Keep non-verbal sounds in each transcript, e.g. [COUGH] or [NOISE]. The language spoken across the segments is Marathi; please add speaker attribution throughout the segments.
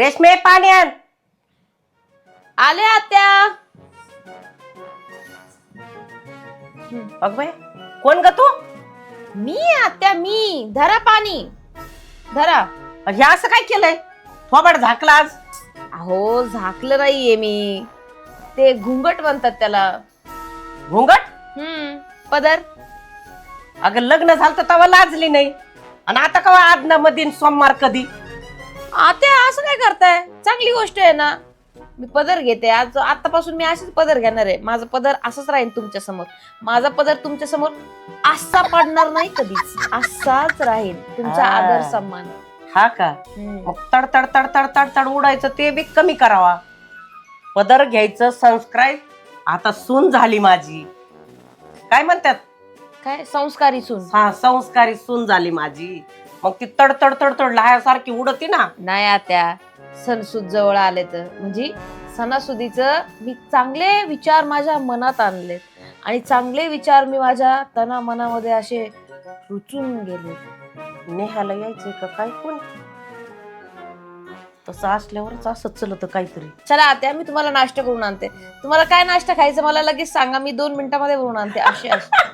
Speaker 1: रेशमे पाणी आण
Speaker 2: आले आत्या.
Speaker 1: बघ बाई कोण ग तू?
Speaker 2: मी आत्या मी. धरा पाणी. धरा.
Speaker 1: हे असं काय केलंय? थोबड झाकला आज.
Speaker 2: अहो झाकलं नाहीये मी. ते घुंगट म्हणतात त्याला.
Speaker 1: घोंगट?
Speaker 2: हम्म पदर.
Speaker 1: अगं लग्न झालं तर तेव्हा लाजली नाही. आणि आता कवा आदना मधीन सोमवार कधी?
Speaker 2: आत्या असं काय करताय? चांगली गोष्ट आहे ना. मी पदर घेते. आज आतापासून मी अशीच पदर घेणार आहे. माझा पदर असंच राहील तुमच्यासमोर. माझा पदर तुमच्यासमोर असा पडणार नाही कधीच. असाच राहील तुमचा
Speaker 1: हा.
Speaker 2: आदर सन्मान.
Speaker 1: हा का?
Speaker 2: हम्म.
Speaker 1: मग तड तड तड तड तड तड उडायचं ते बी कमी करावा. पदर घ्यायचं संस्कार आता सून झाली माझी. काय म्हणतात?
Speaker 2: काय? संस्कारी सून.
Speaker 1: हा संस्कारी सून झाली माझी. मग ती तड तड तड तड लहासारखी उडती ना.
Speaker 2: नाही आत्या सणसूद जवळ आले तर. म्हणजे सणासुदीच मी चांगले विचार माझ्या मनात आणले. आणि चांगले विचार मी माझ्या तना मनामध्ये असे रुचून गेले.
Speaker 1: नेहाला यायचंय का काय कोण? तसं असल्यावरच असं चलत काहीतरी.
Speaker 2: चला आत्या मी तुम्हाला नाश्ता करून आणते. तुम्हाला काय नाश्ता खायचं मला लगेच सांगा मी दोन मिनिटामध्ये करून आणते. असे असे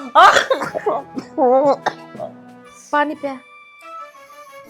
Speaker 2: [LAUGHS] पाणी प्या.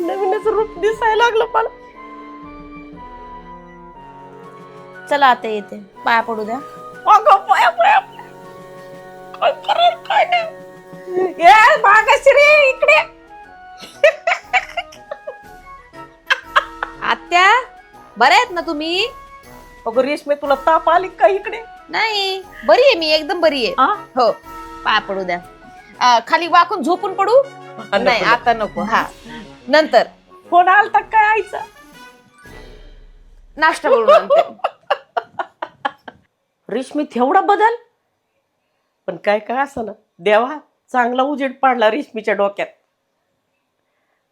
Speaker 1: नवीनच रूप दिसायला लागलं मला.
Speaker 2: चला आता येते. पाया पडू द्या.
Speaker 1: अगं पाया पाया काय काय नाही. इकडे.
Speaker 2: आत्या बरे आहेत ना तुम्ही?
Speaker 1: अगं रेशमे तुला ताप आली का इकडे?
Speaker 2: नाही बरी आहे मी एकदम बरी आहे.
Speaker 1: हा?
Speaker 2: हो पाय पडू द्या. अं, खाली वाकून झोपून पडू? नाही. आता नको हा. नंतर.
Speaker 1: फोन आलता काय आईचा?
Speaker 2: नाश्ता करून आणते [LAUGHS]
Speaker 1: रेशमी तेवढा बदल? पण काय काय असं ना देवा चांगला उजेड पाडला रेशमीच्या डोक्यात.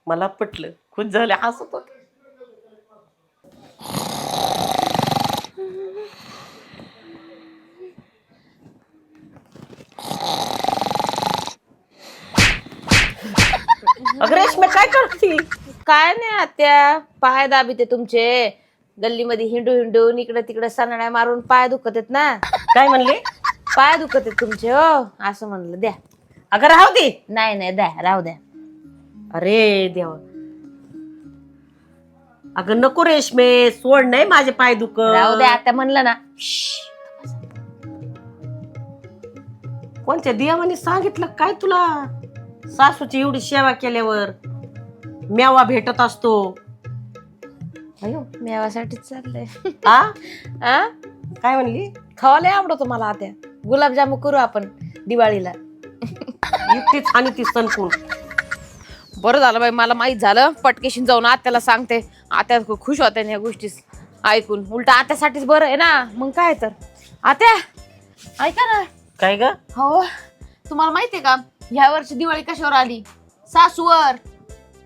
Speaker 1: मला पटलं खुश झाले हसत होते अगं रेशमी काय करते
Speaker 2: काय नाही आत्या पाय दाबीते तुमचे. गल्लीमध्ये हिंडू हिंडून इकडे तिकडे सणाड्या मारून पाय दुखत आहेत ना.
Speaker 1: काय म्हणले?
Speaker 2: पाय दुखत आहेत तुमचे हो. असं म्हणलं द्या.
Speaker 1: अगं राहू दे.
Speaker 2: नाही नाही द्या राहू द्या.
Speaker 1: अरे देवा. अगं नको रेशमे सोड नाही माझे पाय दुख
Speaker 2: राहू द्या आता म्हणलं ना.
Speaker 1: कोणत्या देवाने सांगितलं काय तुला? सासूची एवढी सेवा केल्यावर. मेवा भेटत असतो.
Speaker 2: अयो मेवासाठीच चाललंय.
Speaker 1: हा
Speaker 2: आ?
Speaker 1: काय म्हणली?
Speaker 2: खावायला आवडतो मला आत्या. गुलाबजामू करू आपण दिवाळीला.
Speaker 1: इतकीच आणि ती सणकून.
Speaker 2: बरं झालं बाई मला माहीत झालं. पटकेशीन जाऊन आत्याला सांगते. आत्या खूप खुश होत्या या गोष्टी ऐकून. उलट आत्यासाठीच बरं आहे ना. मग काय तर. आत्या ऐका ना.
Speaker 1: काय ग?
Speaker 2: हो. तुम्हाला माहितीये का? ह्या वर्षी दिवाळी कशावर आली? सासूवर.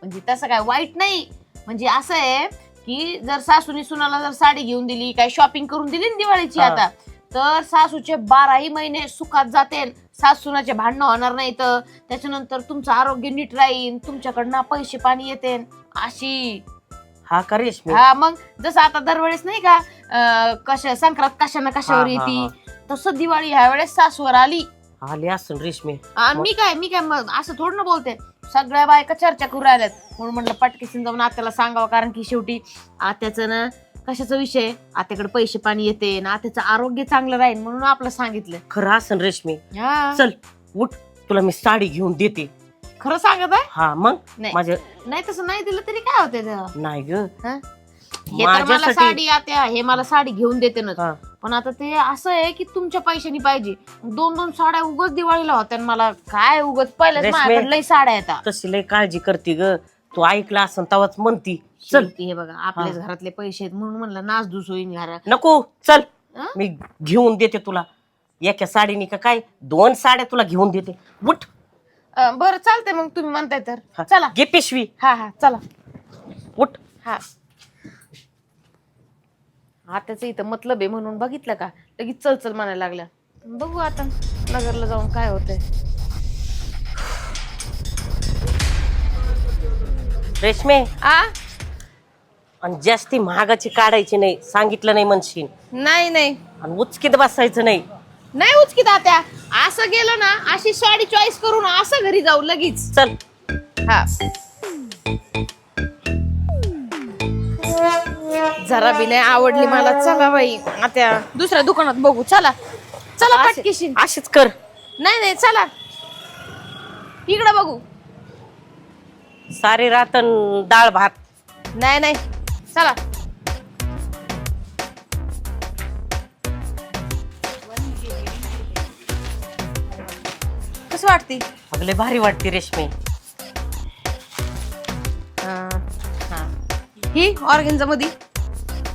Speaker 2: म्हणजे तसं काय वाईट नाही. म्हणजे असं आहे की जर सासूनी सुनाला जर साडी घेऊन दिली काय शॉपिंग करून दिली ना दिवाळीची
Speaker 1: हा.
Speaker 2: आता तर सासूचे बाराही महिने सुखात जातील. सासूनाचे भांडणं होणार नाही तर त्याच्यानंतर तुमचं आरोग्य नीट राहील तुमच्याकडनं पैसे पाणी येते. अशी.
Speaker 1: हा का रेशमी?
Speaker 2: हा मग जसं आता दरवेळेस नाही का अं, कशा संक्रांत कशाना कशावर
Speaker 1: हा, हा,
Speaker 2: येते तसं दिवाळी ह्या वेळेस सासूवर आली.
Speaker 1: आली असन रेशमी.
Speaker 2: आणि मी काय मी काय मग असं थोडं ना बोलते. सगळ्या बायका चर्चा करू राहिल्यात. म्हणून म्हटलं पटकेसन जाऊन आत्याला सांगावं कारण की शेवटी आत्याचं ना कशाचा विषय? आत्याकडे पैसे पाणी येते ना आत्याचं आरोग्य चांगलं राहील म्हणून आपलं सांगितलं.
Speaker 1: खरं असन रेशमी.
Speaker 2: हा.
Speaker 1: चल उठ तुला मी साडी घेऊन देते.
Speaker 2: खरं सांगत आहे?
Speaker 1: हा मग?
Speaker 2: नाही.
Speaker 1: माझ्या
Speaker 2: नाही तसं नाही दिलं तरी काय होते हे
Speaker 1: नाही ग.
Speaker 2: तर मला
Speaker 1: माझ्यासाठी-
Speaker 2: साडी आत्या हे मला साडी घेऊन देते ना.
Speaker 1: हा.
Speaker 2: पण आता ते असं आहे की तुमच्या पैशानी पाहिजे. दोन दोन साड्या उगच दिवाळीला होत्या आणि मला काय उगच पहिल्याच
Speaker 1: रेशमे.
Speaker 2: माझ्याकडे लई साड्या येतात
Speaker 1: तशी लय काळजी करते ग. तू ऐकला असन तवाच म्हणती. चल.
Speaker 2: शेवटी हे बघा आपल्याच घरातले पैसे आहेत म्हणून म्हणलं नाच दुस होईन घरात
Speaker 1: नको. चल.
Speaker 2: अं?
Speaker 1: मी घेऊन देते तुला. एका साडीनी का काय? दोन साड्या तुला घेऊन देते. उठ.
Speaker 2: अं, बरं चालतंय मग तुम्ही म्हणताय तर.
Speaker 1: हा.
Speaker 2: चला.
Speaker 1: घे पिशवी.
Speaker 2: हा हा चला.
Speaker 1: उठ.
Speaker 2: हा. आताच इथं मतलब आहे म्हणून बघितलं का? लगेच चल चल म्हणायला लागल्या बघू आता नगरला जाऊन काय होतंय.
Speaker 1: रेशमे.
Speaker 2: आ?
Speaker 1: आणि जास्ती महागाची काढायची नाही सांगितलं नाही म्हणशील.
Speaker 2: नाही नाही.
Speaker 1: आणि उचकीत बसायचं नाही.
Speaker 2: नाही उचकी तात्या असं गेलो ना अशी साडी चॉईस करून असं घरी जाऊ लगेच.
Speaker 1: चल.
Speaker 2: हा. जरा बी नाही आवडली मला. चला बाई आता दुसऱ्या दुकानात बघू. चला. चला
Speaker 1: अशी-
Speaker 2: पटकेशी
Speaker 1: अशीच कर.
Speaker 2: नाही नाही चला. इकडं बघू.
Speaker 1: सारे रातन डाळ भात.
Speaker 2: नाही नाही. चला. कसं वाटते?
Speaker 1: अगले भारी वाटते रेशमी.
Speaker 2: ही ऑर्गेन्झा मध्ये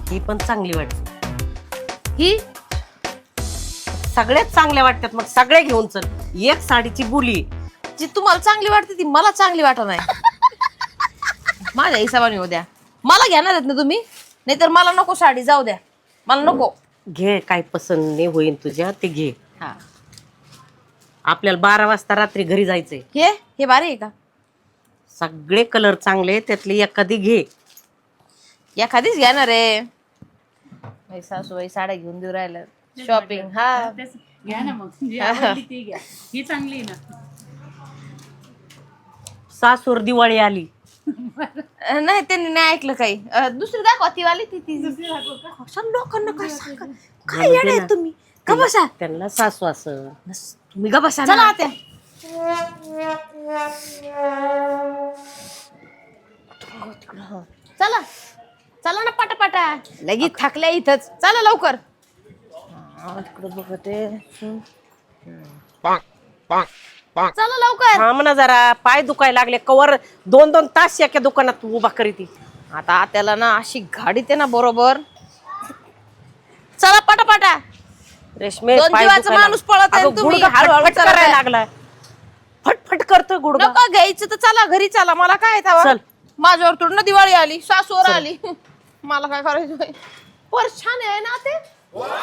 Speaker 1: ही पण चांगली वाटते.
Speaker 2: ही?
Speaker 1: सगळ्याच चांगल्या वाटतात मग सगळ्या घेऊन चल. एक साडीची बुली.
Speaker 2: जी तुम्हाला चांगली वाटते ती मला चांगली वाटत नाही. माझ्या हिसाबाने होऊ द्या. मला घेणार आहेत ना तुम्ही? नाहीतर मला नको साडी जाऊ द्या. मला नको.
Speaker 1: घे काय पसंत नाही होईल तुझ्या ते घे.
Speaker 2: हा.
Speaker 1: आपल्याला बारा वाजता रात्री घरी जायचंय.
Speaker 2: हे हे भारी आहे का?
Speaker 1: सगळे कलर चांगले त्यातली एखादी घे.
Speaker 2: एखादीच घेणार आहे. बाई सासूबाई साड्या घेऊन देऊ राहिल्या. शॉपिंग हा.
Speaker 3: तेच घ्या ना मग. जी आवडली ती घ्या. ही चांगली आहे ना.
Speaker 1: सासूर दिवाळी आली.
Speaker 2: नाही त्यांनी नाही ऐकलं काही. अं, दुसरी दाखवा ती वाली ती ती.
Speaker 3: दुसरी दाखवू का?
Speaker 2: कशाला लोकांना काय सांगा? काय आहे तुम्ही? का बसा.
Speaker 1: त्यांना सासू असं.
Speaker 2: तुम्ही का बसा चला आत्या चला. चला ना पटापटा. लगेच थकल्या इथंच. चला लवकर. तिकडे बघते. चला लवकर.
Speaker 1: हा म्हणा जरा पाय दुखायला लागले. कवर दोन दोन तास एका दुकानात उभा करीती.
Speaker 2: आता आत्याला ना अशी गाडी ते ना बरोबर. चला पटापटा.
Speaker 1: रेशमे
Speaker 2: दोन
Speaker 1: पाय
Speaker 2: जीवाचा
Speaker 1: दुखायला-
Speaker 2: माणूस पळत आहे
Speaker 1: अगं,
Speaker 2: तुम्ही.
Speaker 1: गुडघा
Speaker 2: हळूहळू
Speaker 1: फटफट
Speaker 2: चालत
Speaker 1: करायला
Speaker 2: आहे.
Speaker 1: लागलाय फटफट करतोय गुडघा.
Speaker 2: नको घ्यायचं तर चला घरी चला. मला काय
Speaker 1: चल.
Speaker 2: माझ्यावर थोडं ना दिवाळी आली सासूवर आली. मला काय करायचं पर छान आहे ना ते.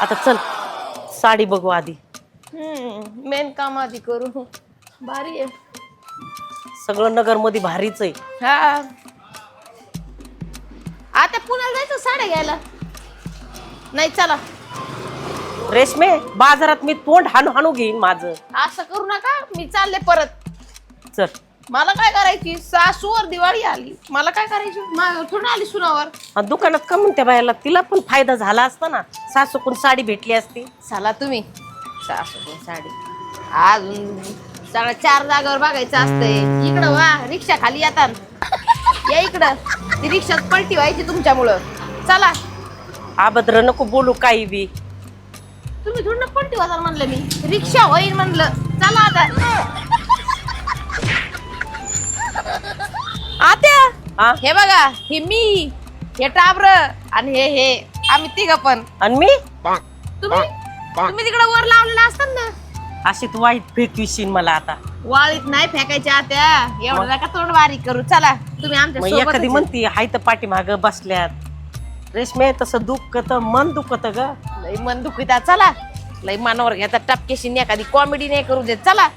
Speaker 1: आता चल साडी बघू आधी.
Speaker 2: मेन काम आधी करू. भारी आहे.
Speaker 1: सगळं नगरमध्ये भारीच आहे.
Speaker 2: हा. आता पुण्याला जायचं साड्या घ्यायला? नाही चला.
Speaker 1: रेशमे बाजारात मी तोंड हाणू हाणू घेईन माझं.
Speaker 2: असं करू नका मी चालले परत.
Speaker 1: चल.
Speaker 2: मला काय करायची? सासूवर दिवाळी आली. मला काय करायची? माझ्यावर थोडं आली सुनावर
Speaker 1: दुकानात का म्हणते बायाला? तिला पण फायदा झाला असता ना. सासूकून साडी भेटली असती.
Speaker 2: चला तुम्ही? सासू साडी. अजून सगळं चार जागावर बघायचं असतंय. इकडं वा रिक्षा खाली येतात या इकडं. ती रिक्षा पलटी व्हायची तुमच्यामुळं. चला.
Speaker 1: अभद्र नको बोलू काही बी.
Speaker 2: तुम्ही थोडं पलटी वाजार म्हणलं मी. रिक्षा होईल म्हणलं. चला आता. आत्या!
Speaker 1: हा?
Speaker 2: हे बघा हे मी हे टाबर आणि हे हे. आम्ही तिघ पण.
Speaker 1: आणि मी?
Speaker 2: तुम्ही? तुम्ही तिकडे वर लावलेला असतात ना?
Speaker 1: अशी तू वाईट फेकविशील मला आता.
Speaker 2: वाळीत नाही फेकायच्या आत्या. एवढं नका तोंड बारीक करू. चला तुम्ही आमच्या
Speaker 1: मग एखादी
Speaker 2: आहे.
Speaker 1: म्हणती हाय तर पाठीमाग बसल्यात. रेशमे तसं दुःख मन दुखत ग.
Speaker 2: लय मन दुखिता चला लय मनावर घेता टपकेशी एखादी कॉमेडी नाही करू देत. चला.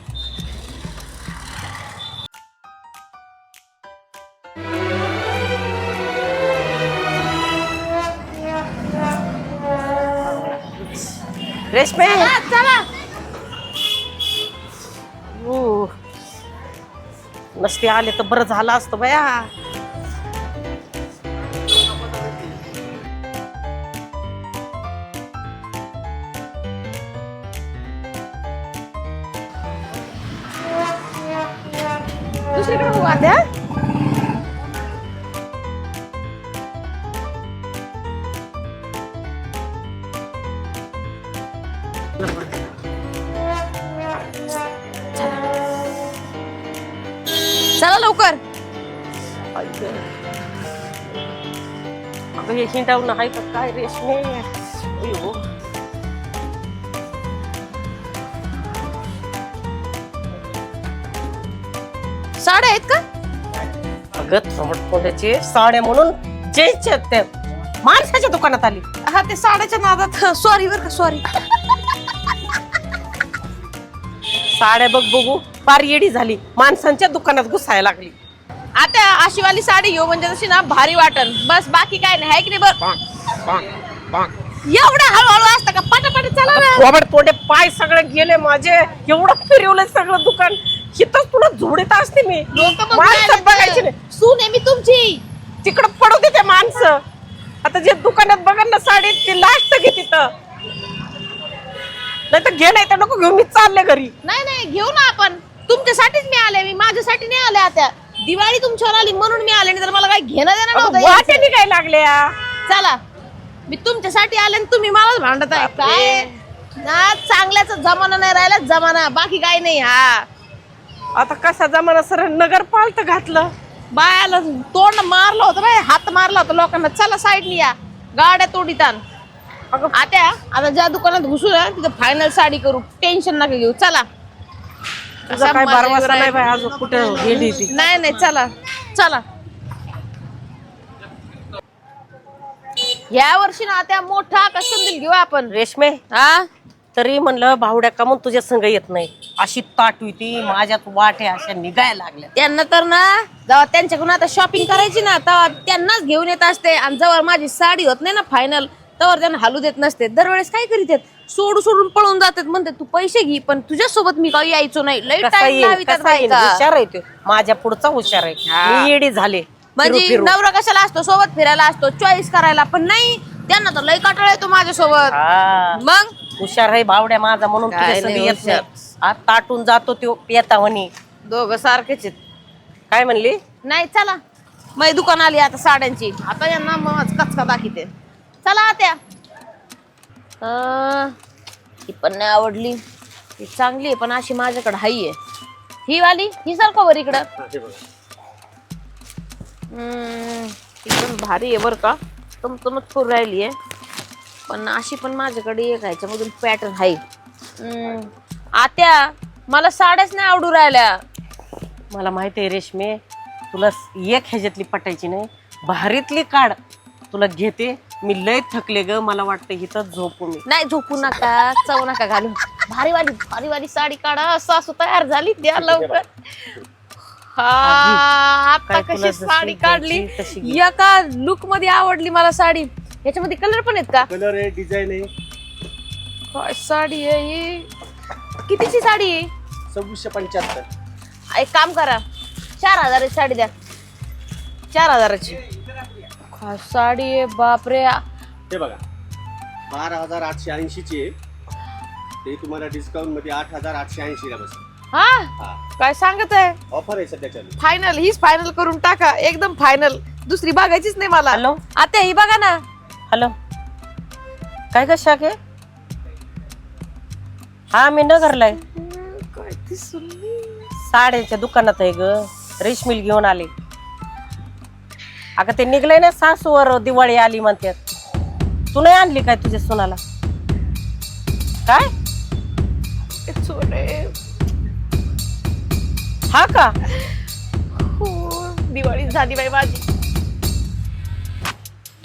Speaker 1: रेशमे. नसते आले तर बरं झालं असतं बया.
Speaker 2: चला. लवकर.
Speaker 1: अगं हे हिंडावून आहे का? काय रेशमे अयो.
Speaker 2: साड्या आहेत का?
Speaker 1: अगं थोड्याचे साड्या म्हणून जयच्या त्या माणसाच्या दुकानात आली.
Speaker 2: हा ते साड्याच्या नादात. सॉरी बर का सॉरी
Speaker 1: साड्या बघ बघू. फार येडी झाली. माणसांच्या दुकानात घुसायला लागली.
Speaker 2: आता अशी वाली साडी घेऊ म्हणजे तशी ना भारी वाटन. बस बाकी काय नाही. आहे की नाही बघ एवढं हळूहळू असतं का? पटापट चला ना.
Speaker 1: तोंडे पाय सगळे गेले माझे. एवढं फिरवलंय सगळं दुकान. हिथंच तुला झोडीत असते मी.
Speaker 2: लोक
Speaker 1: माणसं बघायची नाही.
Speaker 2: सून आहे मी तुमची.
Speaker 1: तिकडं पडू दे ते माणसं. आता जे दुकानात बघन ना साडी ती लास्ट घे तिथं. नाही तर घे नाही तर नको घेऊ. मी चालले घरी.
Speaker 2: नाही नाही घेऊ ना आपण. तुमच्यासाठीच मी आले मी माझ्यासाठी नाही आले आता. दिवाळी तुमच्यावर आली म्हणून मी आले नाही तर मला काही घेणं देणं नव्हतं.
Speaker 1: निघायला लागल्या.
Speaker 2: चला मी तुमच्यासाठी आले आणि तुम्ही मलाच भांडत आहे. काय? ना चांगल्याचा जमाना नाही राहिला जमाना. बाकी काही नाही हा.
Speaker 1: आता कसा जमाना? सर नगर पालत घातलं.
Speaker 2: बायाला तोंड मारलं होतं बाय हात मारला होता लोकांना. चला साईडनी या. गाड्या तोडीतान
Speaker 1: अगं
Speaker 2: आता आता ज्या दुकानात घुसू ना तिथं फायनल साडी करू. टेन्शन नका घेऊ. चला.
Speaker 1: तुझा काय नाही कुठे गेली ती.
Speaker 2: नाही नाही चला. चला. या वर्षी ना त्या मोठा आकाशकंदील घेऊ आपण.
Speaker 1: रेशमे?
Speaker 2: हा?
Speaker 1: तरी म्हणलं भावड्या का म्हणून तुझ्या संग येत नाही. अशी ताटवी ती माझ्यात वाट्या अशा निघायला लागल्या.
Speaker 2: त्यांना तर ना जेव्हा त्यांच्याकडून आता शॉपिंग करायची ना तेव्हा त्यांनाच घेऊन येत असते. आणि जेव्हा माझी साडी होत नाही ना फायनल तेव्हा त्यांना हालू देत नसते. दरवेळेस काय करीत आहेत? सोडू सोडून पळून जातात. म्हणते तू पैसे घे पण तुझ्यासोबत मी काही यायचो नाही. लई
Speaker 1: कसा
Speaker 2: टाइम
Speaker 1: येईल?
Speaker 2: लावितात
Speaker 1: कसा येईल?
Speaker 2: बायका.
Speaker 1: हुशार आहे तो. माझ्या पुढचा हुशार आहे.
Speaker 2: हा.
Speaker 1: मी येडी झाले.
Speaker 2: म्हणजे
Speaker 1: फिरू, फिरू.
Speaker 2: नवरा कशाला असतो? सोबत फिरायला असतो चॉईस करायला. पण नाही त्यांना तर लई कटाळा येतो माझ्यासोबत.
Speaker 1: हा.
Speaker 2: मग?
Speaker 1: हुशार आहे भावड्या माझा म्हणून
Speaker 2: काय
Speaker 1: तुझ्या संग
Speaker 2: नाही
Speaker 1: येत नाही.
Speaker 2: हुशार.
Speaker 1: आज ताटून जातो तो पेता म्हणी.
Speaker 2: दोघं सारखेच आहेत.
Speaker 1: काय म्हणली?
Speaker 2: नाही चला. मग दुकान आली आता साड्यांची. आता यांना मग कचका दाखवते. चला आत्या. अं, ही पण नाही आवडली. ही चांगली आहे पण अशी माझ्याकडे हाई आहे. ही वाली? ही सारखं वर इकडं? हम्म, ही पण भारी आहे बरं का. चमचमच फुर राहिली आहे. पण अशी पण माझ्याकडे एक ह्याच्यामधून पॅटर्न आहे हम्म, आत्या मला साड्याच नाही आवडू राहिल्या.
Speaker 1: मला माहिती आहे रेशमे तुला एक ह्याच्यातली पटायची नाही भारीतली काढ तुला घेते. मी लय थकले ग मला वाटतं इथं झोपू मी.
Speaker 2: नाही झोपू नका चव नका घालू. भारी वाली भारी वाली साडी काढा सासू तयार झाली द्या लवकर. हा आता
Speaker 1: काय तुला
Speaker 2: कशी
Speaker 1: जशी
Speaker 2: साडी काढली?
Speaker 1: घ्यायची तशी घे.
Speaker 2: एका लुकमध्ये आवडली मला साडी. याच्यामध्ये कलर पण आहेत का?
Speaker 4: कलर आहे डिझाईन आहे.
Speaker 2: काय साडी आहे ही? कितीची साडी आहे?
Speaker 4: सव्वीसशे पंच्याहत्तर.
Speaker 2: एक काम करा चार हजाराची साडी द्या. चार हजाराची. साडी आहे बापरे.
Speaker 4: हे बघा बारा हजार आठशे ऐंशीची आहे. ते तुम्हाला डिस्काउंटमध्ये आठ हजार आठशे ऐंशी ला बस
Speaker 2: हा?
Speaker 4: हा.
Speaker 2: काय सांगत आहे
Speaker 4: ऑफर आहे सध्या चालू.
Speaker 2: फायनल हीच फायनल करून टाका. एकदम फायनल दुसरी बघायचीच नाही मला.
Speaker 1: हॅलो
Speaker 2: आता ही बघा ना.
Speaker 1: हॅलो काय ग शाके? हा मी नगरला आहे साड्यांच्या दुकानात आहे ग. रेशमिल घेऊन आले. अगं ते निघलंय ना सासूवर दिवाळी आली म्हणतात तू नाही आणली काय तुझ्या सोनाला? काय? हा का?
Speaker 2: हो, दिवाळी झाली बाई माझी.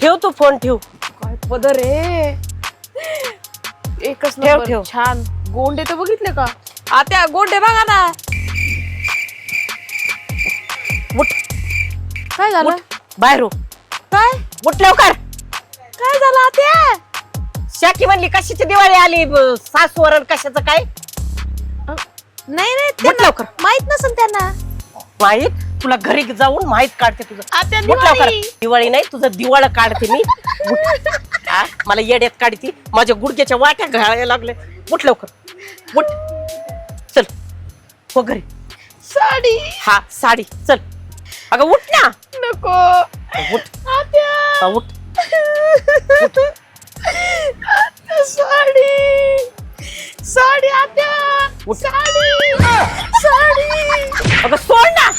Speaker 1: ठेव तू फोन ठेव.
Speaker 2: काय पदर आहे एकच
Speaker 1: ठेव,
Speaker 2: नंबर.
Speaker 1: ठेव.
Speaker 2: छान. गोंडे तर बघितले का? आता गोंडे बघा ना.
Speaker 1: उठ.
Speaker 2: काय झालं?
Speaker 1: उठ. बाहेर हो.
Speaker 2: काय?
Speaker 1: उठ लवकर.
Speaker 2: काय झालं आत्या?
Speaker 1: शाकी म्हणली कशाची दिवाळी आली? ब- सासूवर कशाचं काय?
Speaker 2: नाही नाही त्यांना
Speaker 1: लवकर.
Speaker 2: माहीत नसेल त्यांना.
Speaker 1: माहीत? तुला घरी जाऊन माहीत काढते तुझं. उठ लवकर.
Speaker 2: दिवाळी.
Speaker 1: दिवाळी नाही तुझं दिवाळ काढते मी. उठ. हा, मला येड्यात काढते. माझ्या गुडघ्याच्या वाट्या घालायला लागले उठ लवकर. उठ. चल. हो घरी.
Speaker 2: साडी.
Speaker 1: हा साडी. चल. अगं उठ ना
Speaker 2: नको
Speaker 1: उठ
Speaker 2: आत्या
Speaker 1: हा, उठ
Speaker 2: आत्या, साडी साडी आत्या
Speaker 1: उठ.
Speaker 2: साडी साडी
Speaker 1: अगं सोड ना